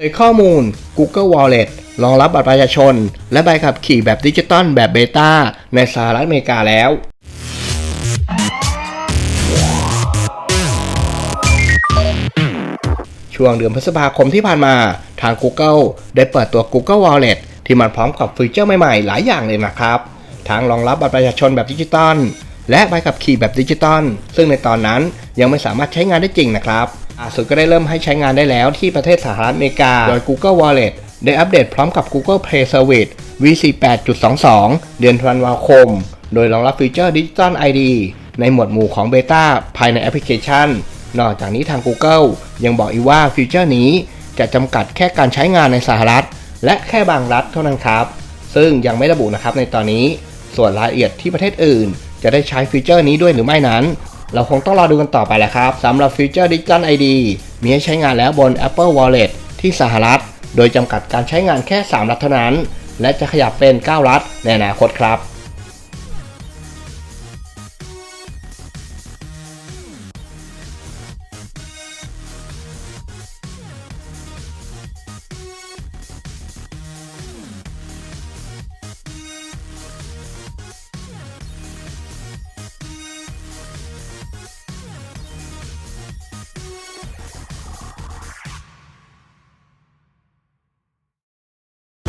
เผยข้อมูล Google Wallet รองรับบัตรประชาชน และใบขับขี่แบบดิจิตอลแบบเบต้าในสหรัฐอเมริกาแล้ว ช่วงเดือนพฤษภาคมที่ผ่านมา ทาง Google ได้เปิดตัว Google Wallet ที่มันพร้อมกับฟีเจอร์ใหม่ๆ หลายอย่างเลยนะครับ ทั้งรองรับบัตรประชาชนแบบดิจิตอลและใบขับขี่แบบดิจิตอลซึ่งในตอนนั้นยังไม่สามารถใช้งานได้จริงนะครับ สุดก็ได้เริ่มให้ใช้งานได้แล้วที่ประเทศสหรัฐอเมริกา โดย Google Wallet ได้อัปเดตพร้อมกับ Google Play Service v48.22 เดือนธันวาคม โดยรองรับฟีเจอร์ดิจิตอล ID ในหมวดหมู่ของเบต้าภายในแอปพลิเคชัน นอกจากนี้ทาง Google ยังบอกอีกว่าฟีเจอร์นี้จะจำกัดแค่การใช้งานในสหรัฐ และแค่บางรัฐเท่านั้นครับ ซึ่งยังไม่ระบุนะครับในตอนนี้ ส่วนรายละเอียดที่ประเทศอื่น จะได้ใช้ฟีเจอร์นี้ด้วยหรือไม่นั้น เราคงต้องรอดูกันต่อไปแหละครับสำหรับฟีเจอร์ดิจิตอล ID มีให้ใช้งานแล้วบน Apple Wallet ที่สหรัฐ โดยจำกัดการใช้งานแค่ 3 รัฐเท่านั้น และจะขยับเป็น 9 รัฐในอนาคตครับ